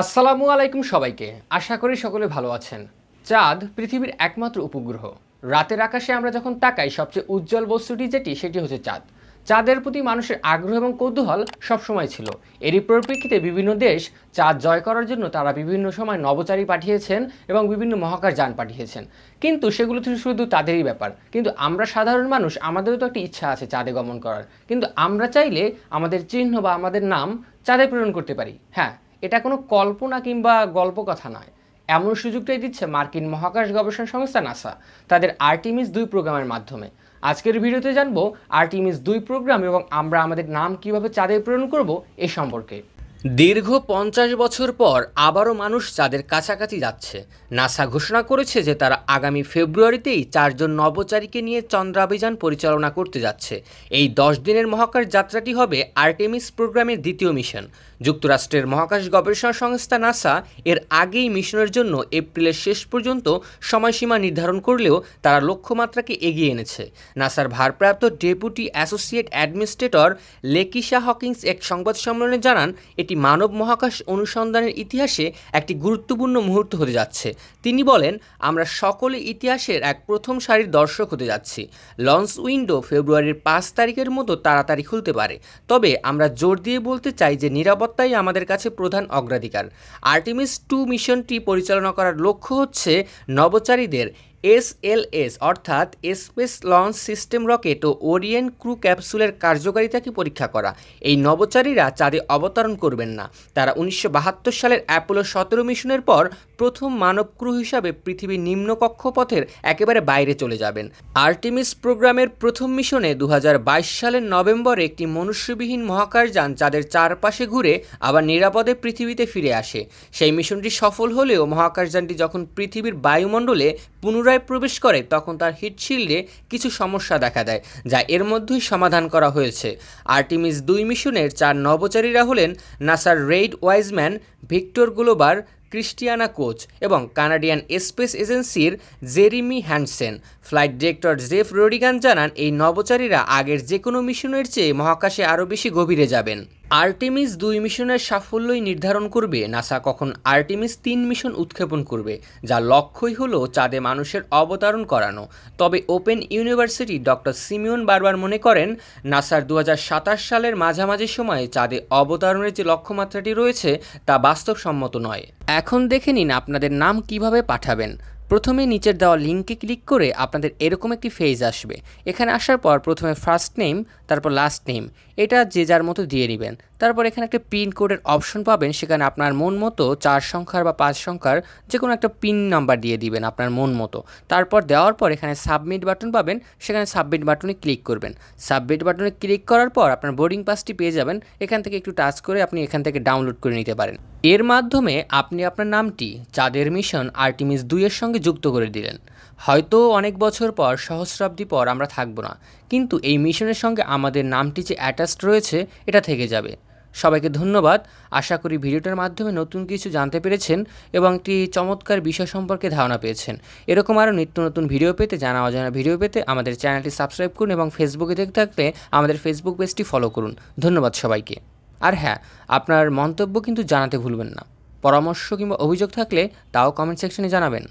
আসসালামু আলাইকুম সবাইকে। আশা করি সকলে ভালো আছেন। চাঁদ পৃথিবীর একমাত্র উপগ্রহ। রাতের আকাশে আমরা যখন তাকাই, সবচেয়ে উজ্জ্বল বস্তুটি যেটি, সেটি হচ্ছে চাঁদ। চাঁদের প্রতি মানুষের আগ্রহ এবং কৌতূহল সবসময় ছিল। এরই পরিপ্রেক্ষিতে বিভিন্ন দেশ চাঁদ জয় করার জন্য তারা বিভিন্ন সময় নভোচারী পাঠিয়েছেন এবং বিভিন্ন মহাকাশ যান পাঠিয়েছেন। কিন্তু সেগুলো তো শুধু তাদেরই ব্যাপার। কিন্তু আমরা সাধারণ মানুষ, আমাদেরও তো একটা ইচ্ছা আছে চাঁদে গমন করার। কিন্তু আমরা চাইলে আমাদের চিহ্ন বা আমাদের নাম চাঁদে প্রেরণ করতে পারি। হ্যাঁ এটা কোনো কল্পনা কিংবা গল্প কথা নয়। এমন সুযোগটাই দিচ্ছে মার্কিন মহাকাশ গবেষণা সংস্থা নাসা, তাদের আর্টিমিস দুই প্রোগ্রামের মাধ্যমে। আজকের ভিডিওতে জানব আর্টিমিস দুই প্রোগ্রাম এবং আমরা আমাদের নাম কীভাবে চাঁদে প্রেরণ করব এ সম্পর্কে। দীর্ঘ পঞ্চাশ বছর পর আবারও মানুষ চাঁদের কাছাকাছি যাচ্ছে। নাসা ঘোষণা করেছে যে তারা আগামী ফেব্রুয়ারিতেই চারজন নভোচারীকে নিয়ে চন্দ্রাভিযান পরিচালনা করতে যাচ্ছে। এই দশ দিনের মহাকাশ যাত্রাটি হবে আর্টেমিস প্রোগ্রামের দ্বিতীয় মিশন। যুক্তরাষ্ট্রের মহাকাশ গবেষণা সংস্থা নাসা এর আগেই মিশনের জন্য এপ্রিলের শেষ পর্যন্ত সময়সীমা নির্ধারণ করলেও তারা লক্ষ্যমাত্রাকে এগিয়ে এনেছে। নাসার ভারপ্রাপ্ত deputy associate administrator Lakiesha Hawkins এক সংবাদ সম্মেলনে জানান, এটি মানব মহাকাশ অনুসন্ধানের ইতিহাসে একটি গুরুত্বপূর্ণ মুহূর্ত হতে যাচ্ছে। তিনি বলেন, আমরা সকলে ইতিহাসের এক প্রথম সারির দর্শক হতে যাচ্ছি। লঞ্চ উইন্ডো ফেব্রুয়ারির পাঁচ তারিখের মতো তাড়াতাড়ি খুলতে পারে। তবে আমরা জোর দিয়ে বলতে চাই যে নিরাপত্তাই আমাদের কাছে প্রধান অগ্রাধিকার। আর্টিমিস টু মিশনটি পরিচালনা করার লক্ষ্য হচ্ছে নভোচারীদের এসএলএস অর্থাৎ স্পেস লঞ্চ সিস্টেম রকেট ও ওরিয়েন ক্রু ক্যাপসুলের কার্যকারিতাকে পরীক্ষা করা? এই নভোচারীরা চাঁদে অবতরণ করবেন না। তারা উনিশশো বাহাত্তর সালের অ্যাপোলো সতেরো মিশনের পর প্রথম মানব ক্রু হিসাবে পৃথিবীর নিম্ন কক্ষপথের একেবারে বাইরে চলে যাবেন। আর্টিমিস প্রোগ্রামের প্রথম মিশনে দু হাজার বাইশ সালের নভেম্বরে একটি মনুষ্যবিহীন মহাকাশযান চাঁদের চারপাশে ঘুরে আবার নিরাপদে পৃথিবীতে ফিরে আসে। সেই মিশনটি সফল হলেও মহাকাশযানটি যখন পৃথিবীর বায়ুমণ্ডলে পুনরায় প্রবেশ করে, তখন তার হিটশিল্ডে কিছু সমস্যা দেখা দেয়, যা এর মধ্যেই সমাধান করা হয়েছে। আর্টিমিস দুই মিশনের চার নভোচারীরা হলেন নাসার Reid Wiseman Victor Glover, Christina Koch এবং কানাডিয়ান স্পেস এজেন্সির Jeremy Hansen. Flight director Jeff Radigan জানান, এই নভোচারীরা আগের যে কোনো মিশনের চেয়ে মহাকাশে আরও বেশি গভীরে যাবেন। আর্টিমিস দুই মিশনের সাফল্যই নির্ধারণ করবে। নাসা কখন আর্টিমিস তিন মিশন উৎক্ষেপণ করবে, যা লক্ষ্যই হলো চাঁদে মানুষের অবতরণ করানো। তবে ওপেন ইউনিভার্সিটি ডক্টর সিমিয়ন বারবার মনে করেন, নাসার দু হাজার সাতাশ সালের মাঝামাঝি সময়ে চাঁদে অবতরণের যে লক্ষ্যমাত্রাটি রয়েছে, তা বাস্তবসম্মত নয়। এখন দেখে নিন আপনাদের নাম কীভাবে পাঠাবেন। প্রথমে নিচের দেওয়া লিঙ্কে ক্লিক করে আপনাদের এরকম একটি ফেজ আসবে। এখানে আসার পর প্রথমে ফার্স্ট নেম তারপর লাস্ট নেম এটা যে যার মতো দিয়ে নেবেন। তারপর এখানে একটা পিন কোডের অপশন পাবেন, সেখানে আপনার মন মতো চার সংখ্যার বা পাঁচ সংখ্যার যে কোনো একটা পিন নাম্বার দিয়ে দিবেন আপনার মন মতো। তারপর দেওয়ার পর এখানে সাবমিট বাটন পাবেন, সেখানে সাবমিট বাটনে ক্লিক করবেন। সাবমিট বাটনে ক্লিক করার পর আপনার বোর্ডিং পাসটি পেয়ে যাবেন, এখান থেকে একটু টাচ করে আপনি এখান থেকে ডাউনলোড করে নিতে পারেন। এর মাধ্যমে আপনি আপনার নামটি, চাঁদের মিশন আর্টিমিস দুইয়ের সঙ্গে যুক্ত করে দিলেন। হয়তো অনেক বছর পর, সহস্রাব্দী পর আমরা থাকব না, কিন্তু এই মিশনের সঙ্গে আমাদের নামটি যে অ্যাটাচড রয়েছে, এটা থেকে যাবে। সবাইকে ধন্যবাদ। আশা করি ভিডিওটার মাধ্যমে নতুন কিছু জানতে পেরেছেন এবং একটি চমৎকার বিষয় সম্পর্কে ধারণা পেয়েছেন। এরকম আরও নিত্য নতুন ভিডিও পেতে, জানা অজানা ভিডিও পেতে আমাদের চ্যানেলটি সাবস্ক্রাইব করুন এবং ফেসবুকে দেখতে থাকলে আমাদের ফেসবুক পেজটি ফলো করুন। ধন্যবাদ সবাইকে। আর হ্যাঁ আপনার মন্তব্য কিন্তু জানাতে ভুলবেন না। পরামর্শ কিংবা অভিযোগ থাকলে তাও কমেন্ট সেকশনে জানাবেন।